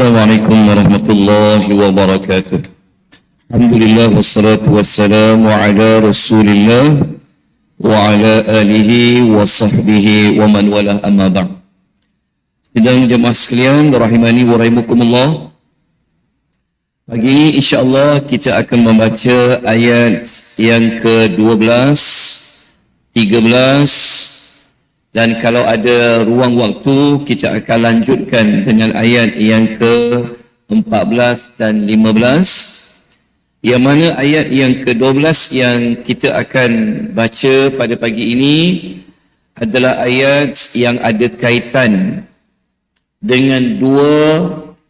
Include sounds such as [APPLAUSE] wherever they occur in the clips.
السلام عليكم ورحمة الله وبركاته الحمد لله والصلاة والسلام على رسول الله وعلى آله وصحبه ومن والاه أما بعد Sidang jemaah sekalian, rahimani wa rahimakumullah. Pagi ini insyaAllah kita akan membaca ayat yang ke-12, 13 dan kalau ada ruang waktu kita akan lanjutkan dengan ayat yang ke-14 dan 15 yang mana ayat yang ke-12 yang kita akan baca pada pagi ini adalah ayat yang ada kaitan dengan dua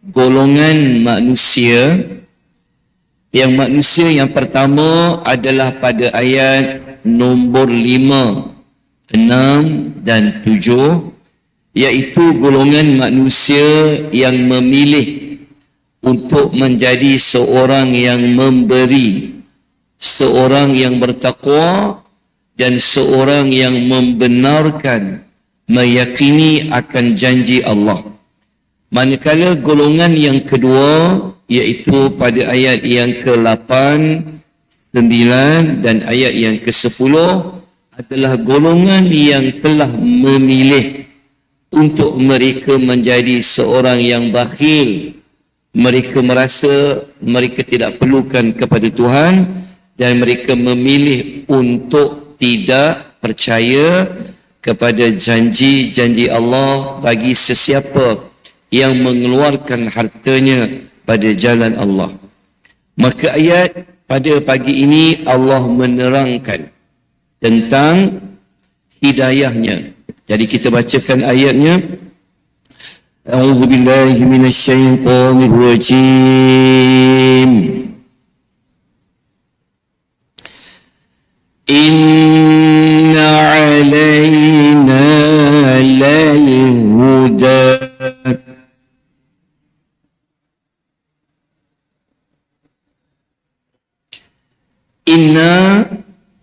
golongan manusia. Yang manusia yang pertama adalah pada ayat nombor lima, enam dan tujuh iaitu golongan manusia yang memilih untuk menjadi seorang yang memberi seorang yang bertakwa dan seorang yang membenarkan meyakini akan janji Allah. Manakala golongan yang kedua iaitu pada ayat yang ke-8, 9 dan ayat yang ke-10 adalah golongan yang telah memilih untuk mereka menjadi seorang yang bakhil. Mereka merasa mereka tidak perlukan kepada Tuhan dan mereka memilih untuk tidak percaya kepada janji-janji Allah bagi sesiapa yang mengeluarkan hartanya pada jalan Allah. Maka ayat pada pagi ini Allah menerangkan tentang hidayahnya. Jadi kita bacakan ayatnya. A'udzu billahi minasyaitonir rajim.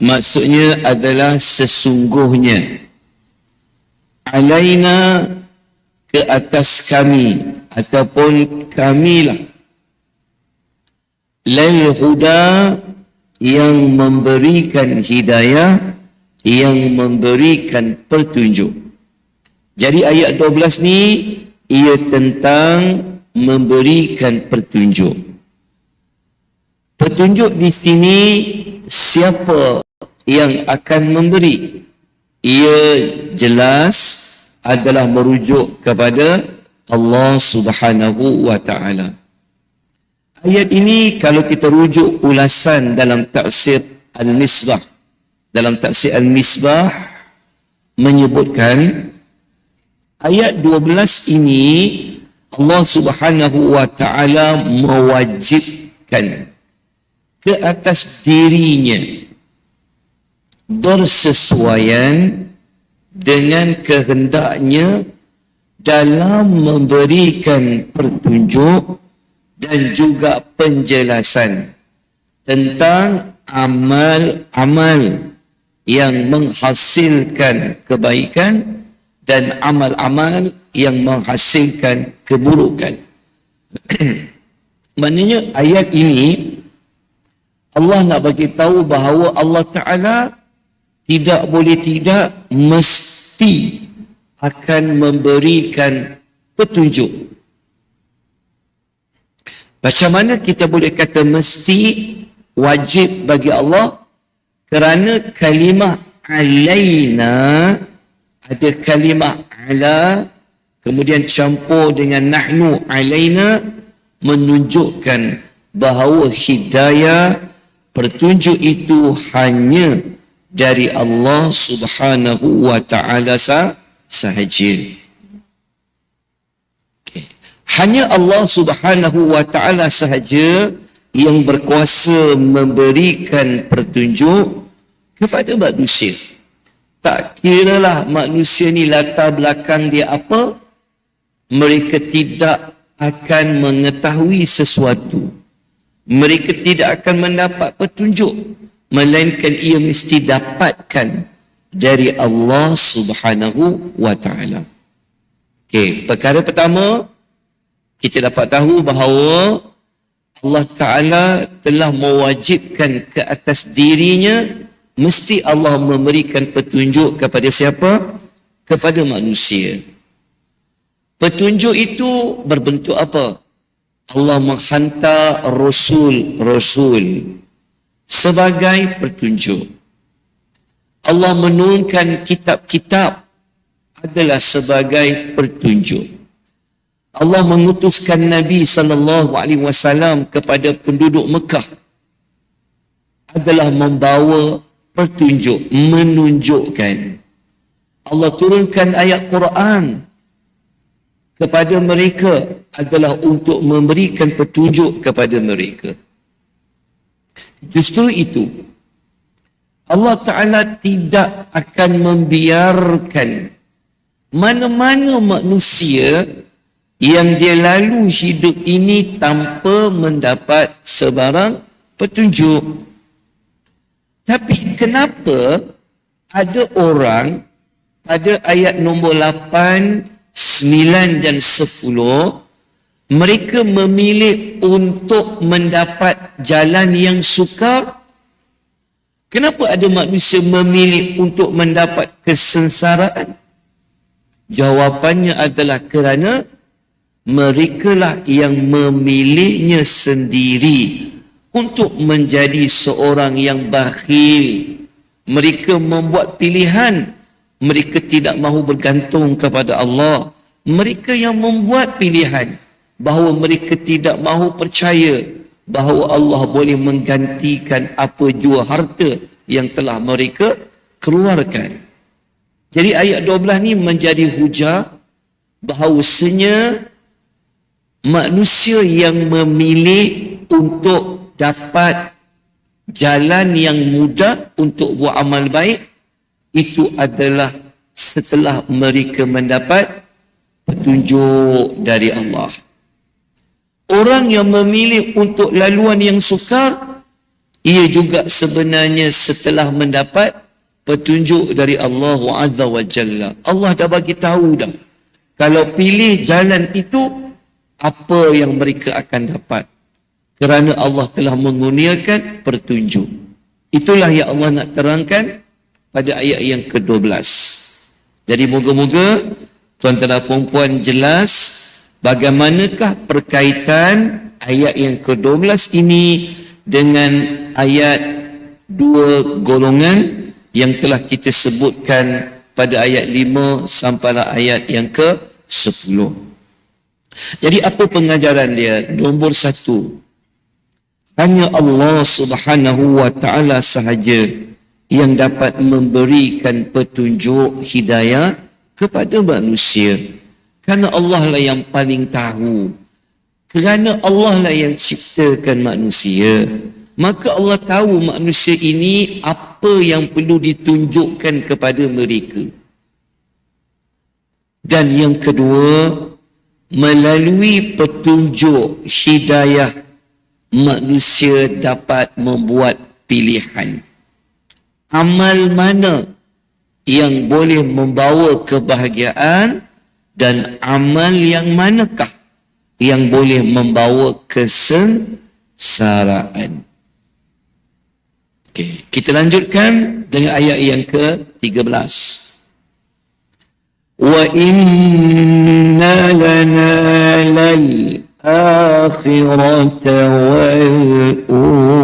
Maksudnya adalah sesungguhnya. Alaina ke atas kami ataupun kamilah. Lal huda yang memberikan hidayah yang memberikan petunjuk. Jadi ayat 12 ni ia tentang memberikan petunjuk. Petunjuk di sini siapa yang akan memberi? Ia jelas adalah merujuk kepada Allah Subhanahu wa taala. Ayat ini kalau kita rujuk ulasan dalam tafsir Al-Misbah dalam tafsir Al-Misbah menyebutkan ayat 12 ini Allah Subhanahu wa taala mewajibkan ke atas dirinya bersesuaian dengan kehendaknya dalam memberikan pertunjuk dan juga penjelasan tentang amal-amal yang menghasilkan kebaikan dan amal-amal yang menghasilkan keburukan. [CLEARS THROAT] Maknanya ayat ini Allah nak bagi tahu bahawa Allah Taala tidak boleh tidak mesti akan memberikan petunjuk. Macam mana kita boleh kata mesti wajib bagi Allah kerana kalimah alaina ada kalimah ala kemudian campur dengan nahnu alaina menunjukkan bahawa hidayah Pertunjuk itu hanya dari Allah Subhanahu wa taala sahaja. Okay. Hanya Allah Subhanahu wa taala sahaja yang berkuasa memberikan pertunjuk kepada manusia. Tak kiralah manusia ni latar belakang dia apa, mereka tidak akan mengetahui sesuatu mereka tidak akan mendapat petunjuk melainkan ia mesti dapatkan dari Allah Subhanahu wa taala. Okey, perkara pertama kita dapat tahu bahawa Allah Ta'ala telah mewajibkan ke atas dirinya mesti Allah memberikan petunjuk kepada siapa? Kepada manusia. Petunjuk itu berbentuk apa? Allah menghantar Rasul-Rasul sebagai petunjuk. Allah menurunkan kitab-kitab adalah sebagai petunjuk. Allah mengutuskan Nabi sallallahu alaihi wasallam kepada penduduk Mekah adalah membawa petunjuk, menunjukkan. Allah turunkan ayat Quran kepada mereka adalah untuk memberikan petunjuk kepada mereka. Justru itu, Allah Ta'ala tidak akan membiarkan mana-mana manusia yang dia lalu hidup ini tanpa mendapat sebarang petunjuk. Tapi kenapa ada orang pada ayat nombor 8, 9 dan 10 mereka memilih untuk mendapat jalan yang sukar? Kenapa ada manusia memilih untuk mendapat kesensaraan? Jawapannya adalah kerana mereka lah yang memilihnya sendiri untuk menjadi seorang yang bakhil. Mereka membuat pilihan. Mereka tidak mahu bergantung kepada Allah. Mereka yang membuat pilihan bahawa mereka tidak mahu percaya bahawa Allah boleh menggantikan apa jua harta yang telah mereka keluarkan. Jadi ayat 12 ni menjadi hujah bahawasanya manusia yang memilih untuk dapat jalan yang mudah untuk buat amal baik itu adalah setelah mereka mendapat petunjuk dari Allah. Orang yang memilih untuk laluan yang sukar, ia juga sebenarnya setelah mendapat petunjuk dari Allah Azza wa Jalla. Allah dah bagi tahu dah. Kalau pilih jalan itu, apa yang mereka akan dapat kerana Allah telah mengurniakan pertunjuk. Itulah yang Allah nak terangkan pada ayat yang ke-12. Jadi moga-moga tuan-tuan dan puan jelas bagaimanakah perkaitan ayat yang ke-12 ini dengan ayat dua golongan yang telah kita sebutkan pada ayat 5 sampai ayat yang ke-10. Jadi apa pengajaran dia? Nombor satu, hanya Allah Subhanahu wa taala sahaja yang dapat memberikan petunjuk hidayah kepada manusia. Kerana Allah lah yang paling tahu. Kerana Allah lah yang ciptakan manusia. Maka Allah tahu manusia ini apa yang perlu ditunjukkan kepada mereka. Dan yang kedua, melalui petunjuk hidayah manusia dapat membuat pilihan. Amal mana yang boleh membawa kebahagiaan dan amal yang manakah yang boleh membawa kesengsaraan. Okay. Kita lanjutkan dengan ayat yang ke-13. Wa inna lana lal akhirata wal ula.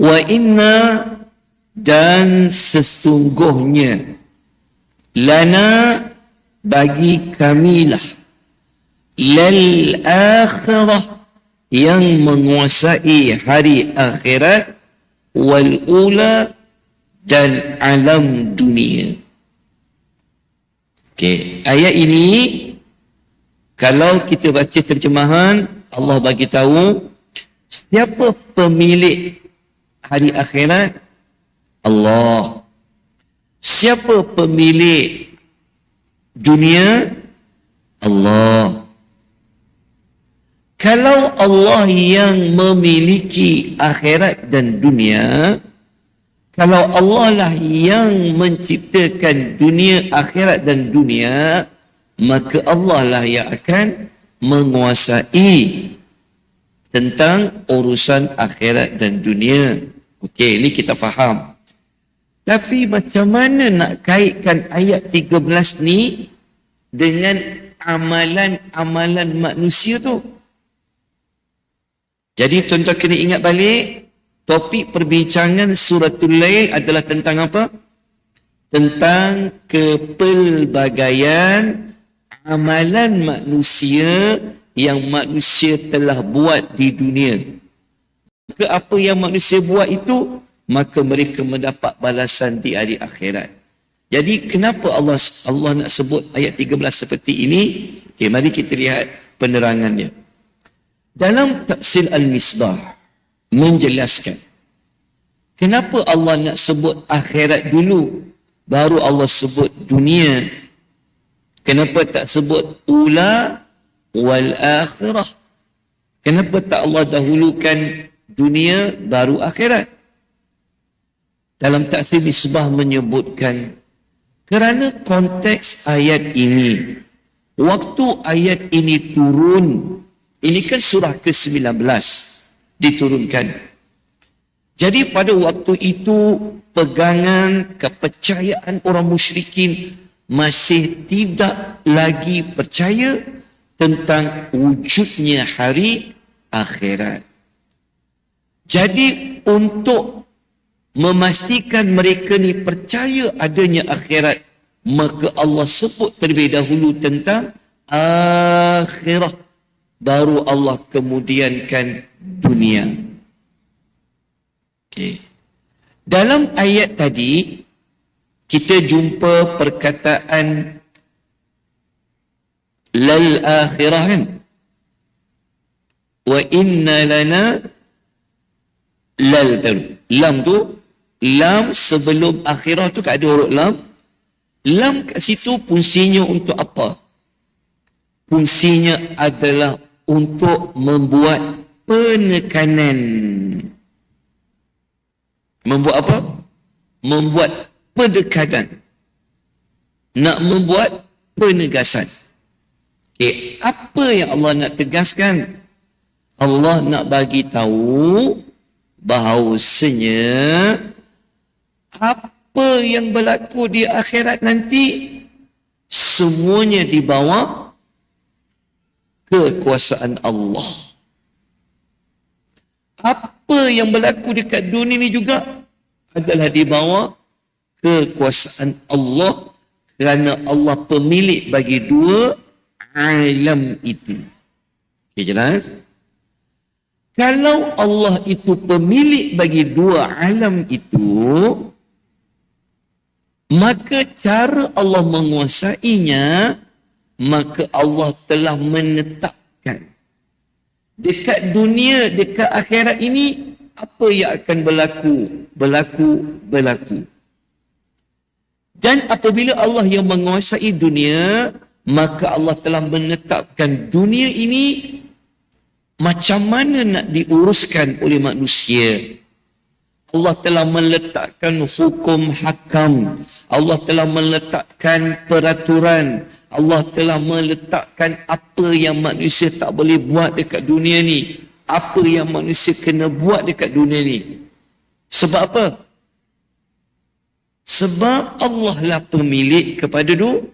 Wa inna dan sesungguhnya lana bagi kamilah lal akhirah yang menguasai hari akhirat wal ula dan alam dunia. Okey, ayat ini kalau kita baca terjemahan Allah bagi tahu siapa pemilik hari akhirat? Allah. Siapa pemilik dunia? Allah. Kalau Allah yang memiliki akhirat dan dunia, kalau Allah lah yang menciptakan dunia, akhirat dan dunia, maka Allah lah yang akan menguasai tentang urusan akhirat dan dunia. Okey, ini kita faham. Tapi macam mana nak kaitkan ayat 13 ni dengan amalan-amalan manusia tu? Jadi tuan-tuan kena ingat balik, topik perbincangan suratul lail adalah tentang apa? Tentang kepelbagaian amalan manusia yang manusia telah buat di dunia. Ke apa yang manusia buat itu, maka mereka mendapat balasan di hari akhirat. Jadi kenapa Allah Allah nak sebut ayat 13 seperti ini? Okay, mari kita lihat penerangannya. Dalam Tafsir Al-Misbah menjelaskan kenapa Allah nak sebut akhirat dulu baru Allah sebut dunia. Kenapa tak sebut ula wal akhirah? Kenapa tak Allah dahulukan dunia baru akhirat? dalam taksir misbah menyebutkan kerana konteks ayat ini waktu ayat ini turun ini kan surah ke-19 diturunkan jadi pada waktu itu pegangan kepercayaan orang musyrikin masih tidak lagi percaya tentang wujudnya hari akhirat. Jadi untuk memastikan mereka ni percaya adanya akhirat maka Allah sebut terlebih dahulu tentang akhirat. Baru Allah kemudiankan dunia. Okay. dalam ayat tadi kita jumpa perkataan lal akhirah kan? Wa inna lana lal lam tu lam sebelum akhirah tu ada huruf lam. Lam kat situ fungsinya untuk apa? Fungsinya adalah untuk membuat penekanan. Membuat apa? Membuat pendekatan. Nak membuat penegasan. Okay. apa yang Allah nak tegaskan? Allah nak bagi tahu bahawasanya apa yang berlaku di akhirat nanti semuanya di bawah kekuasaan Allah. Apa yang berlaku dekat dunia ini juga adalah di bawah kekuasaan Allah kerana Allah pemilik bagi dua alam itu. Okay, jelas? Kalau Allah itu pemilik bagi dua alam itu, maka cara Allah menguasainya maka Allah telah menetapkan. Dekat dunia dekat akhirat ini apa yang akan berlaku? Berlaku berlaku. Dan apabila Allah yang menguasai dunia maka Allah telah menetapkan dunia ini macam mana nak diuruskan oleh manusia Allah telah meletakkan hukum hakam. Allah telah meletakkan peraturan. Allah telah meletakkan apa yang manusia tak boleh buat dekat dunia ni. Apa yang manusia kena buat dekat dunia ni. Sebab apa? Sebab Allah lah pemilik kepada du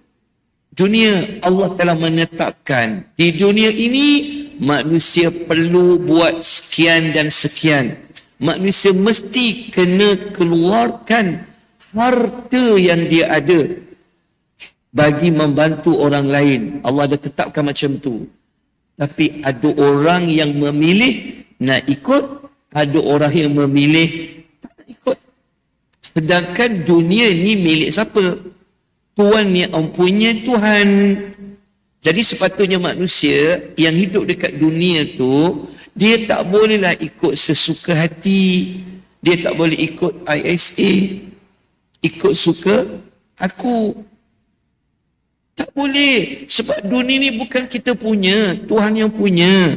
dunia. Allah telah menetapkan di dunia ini manusia perlu buat sekian dan sekian manusia mesti kena keluarkan harta yang dia ada bagi membantu orang lain. Allah ada tetapkan macam tu. Tapi ada orang yang memilih nak ikut, ada orang yang memilih tak nak ikut. Sedangkan dunia ni milik siapa? Tuhan yang mempunyai Tuhan. Jadi sepatutnya manusia yang hidup dekat dunia tu dia tak bolehlah ikut sesuka hati. Dia tak boleh ikut ISA. Ikut suka aku. Tak boleh. Sebab dunia ni bukan kita punya. Tuhan yang punya.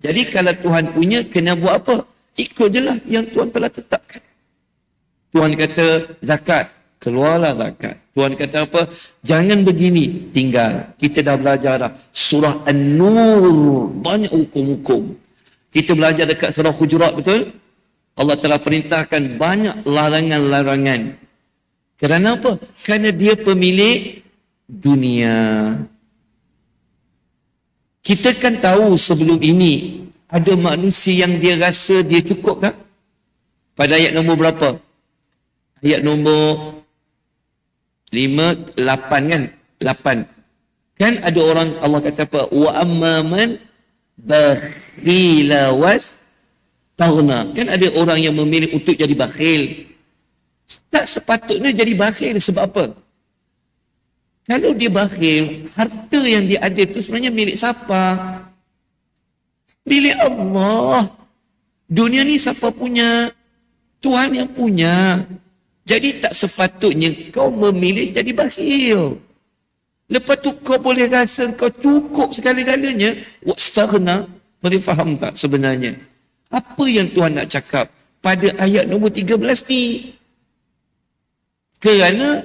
Jadi kalau Tuhan punya, kena buat apa? Ikut je lah yang Tuhan telah tetapkan. Tuhan kata zakat, keluarlah zakat. Tuhan kata apa? Jangan begini, tinggal. Kita dah belajar dah. Surah An-Nur, banyak hukum-hukum. Kita belajar dekat surah Hujurat, betul? Allah telah perintahkan banyak larangan-larangan. Kerana apa? Kerana dia pemilik dunia. Kita kan tahu sebelum ini ada manusia yang dia rasa dia cukup tak? Pada ayat nombor berapa? Ayat nombor 5, 8 kan? 8. Kan ada orang Allah kata apa? Wa amman was taghna. Kan ada orang yang memilih untuk jadi bakhil. Tak sepatutnya jadi bakhil sebab apa? Kalau dia bakhil, harta yang dia ada itu sebenarnya milik siapa? Milik Allah. Dunia ni siapa punya? Tuhan yang punya. Jadi tak sepatutnya kau memilih jadi bakhil. Lepas tu kau boleh rasa kau cukup sekali-galanya. Wastaghna. Boleh faham tak sebenarnya? Apa yang Tuhan nak cakap pada ayat nombor 13 ni? Kerana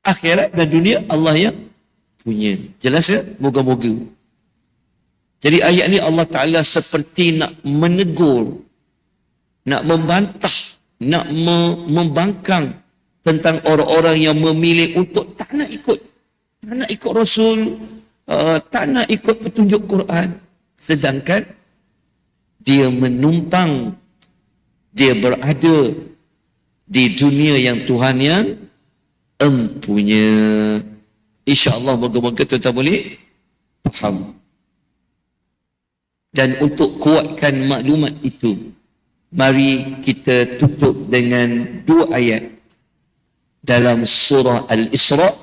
akhirat dan dunia Allah yang punya. Jelas ya? Moga-moga. Jadi ayat ni Allah Ta'ala seperti nak menegur, nak membantah, nak membangkang tentang orang-orang yang memilih untuk tak nak ikut. Tak nak ikut Rasul, uh, tak nak ikut petunjuk Quran. Sedangkan dia menumpang, dia berada di dunia yang Tuhan yang empunya. InsyaAllah moga-moga tuan-tuan boleh faham. Dan untuk kuatkan maklumat itu, mari kita tutup dengan dua ayat dalam surah Al-Isra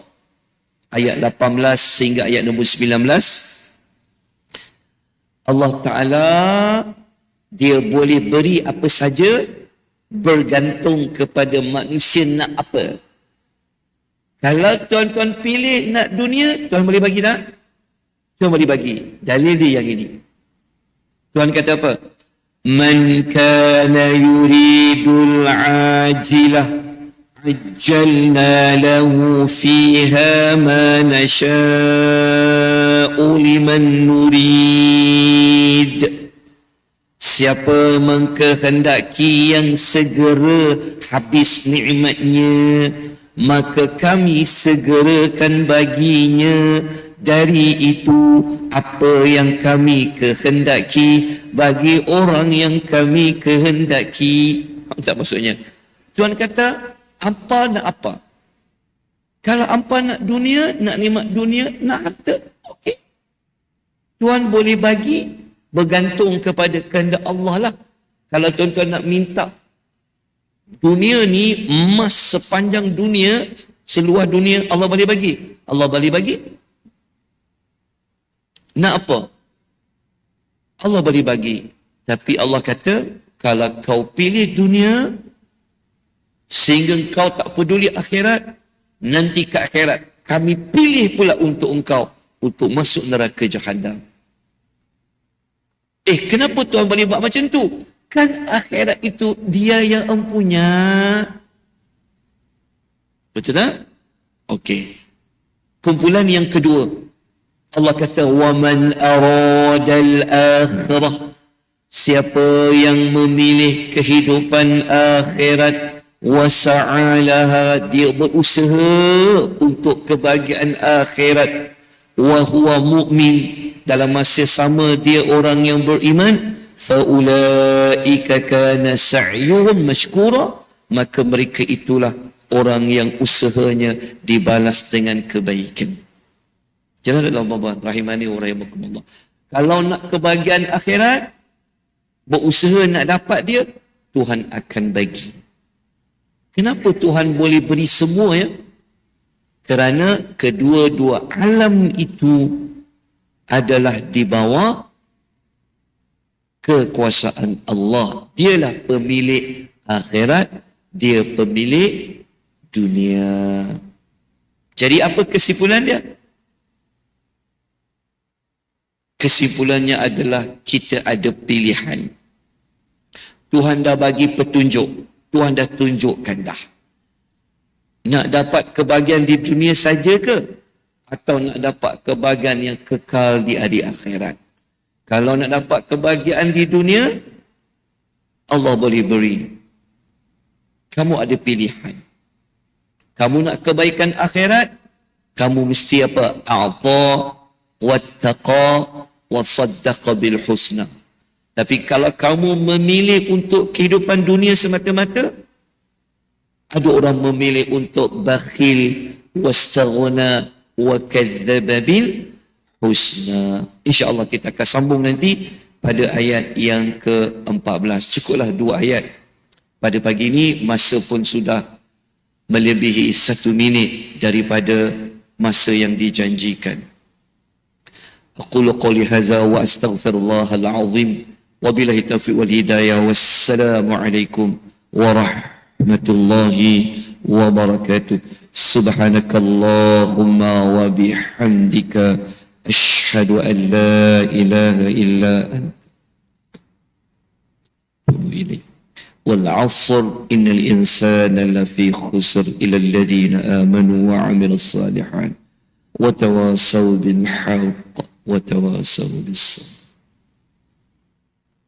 ayat 18 sehingga ayat nombor 19 Allah Ta'ala dia boleh beri apa saja bergantung kepada manusia nak apa kalau tuan-tuan pilih nak dunia, tuan boleh bagi tak? Tuan boleh bagi. Dalil dia yang ini. Tuhan kata apa? Man kana yuridul ajilah ajjalna lahu fiha ma nasha'u liman nurid. Siapa mengkehendaki yang segera habis nikmatnya, maka kami segerakan baginya dari itu apa yang kami kehendaki bagi orang yang kami kehendaki. Apa maksudnya? Tuhan kata, apa nak apa? Kalau apa nak dunia, nak nikmat dunia, nak harta, okey. Tuhan boleh bagi bergantung kepada kehendak Allah lah. Kalau tuan-tuan nak minta dunia ni emas sepanjang dunia seluar dunia Allah boleh bagi Allah boleh bagi nak apa Allah boleh bagi tapi Allah kata kalau kau pilih dunia sehingga kau tak peduli akhirat nanti ke akhirat kami pilih pula untuk engkau untuk masuk neraka jahanam eh kenapa Tuhan boleh buat macam tu Kan akhirat itu dia yang empunya. Betul tak? Okey. Kumpulan yang kedua. Allah kata waman aradal akhirah. Siapa yang memilih kehidupan akhirat wasa'alaha dia berusaha untuk kebahagiaan akhirat. Wa huwa mu'min. Dalam masa sama dia orang yang beriman. Faulaika kana sa'yuhum mashkura. Maka mereka itulah orang yang usahanya dibalas dengan kebaikan dalam Allah rahimani wa rahimakumullah kalau nak kebahagiaan akhirat berusaha nak dapat dia Tuhan akan bagi kenapa Tuhan boleh beri semua ya kerana kedua-dua alam itu adalah di bawah kekuasaan Allah. Dialah pemilik akhirat, dia pemilik dunia. Jadi apa kesimpulan dia? Kesimpulannya adalah kita ada pilihan. Tuhan dah bagi petunjuk. Tuhan dah tunjukkan dah. Nak dapat kebahagiaan di dunia saja ke? Atau nak dapat kebahagiaan yang kekal di hari akhirat? Kalau nak dapat kebahagiaan di dunia, Allah boleh beri. Kamu ada pilihan. Kamu nak kebaikan akhirat, kamu mesti apa? A'ta wattaqa bil husna. Tapi kalau kamu memilih untuk kehidupan dunia semata-mata, ada orang memilih untuk bakhil wastaghna wa kadzdzaba bil husna. Insya-Allah kita akan sambung nanti pada ayat yang ke-14. Cukuplah dua ayat. Pada pagi ini masa pun sudah melebihi satu minit daripada masa yang dijanjikan. Aqulu qawli hadza wa astaghfirullahal azim. وبالله التوفيق والهداية والسلام عليكم ورحمة الله وبركاته. سبحانك اللهم وبحمدك أشهد أن لا إله إلا أنت. والعصر إن الإنسان لفي خسر إلى الذين آمنوا وعملوا الصالحات وتواصوا بالحق. ve tevasav.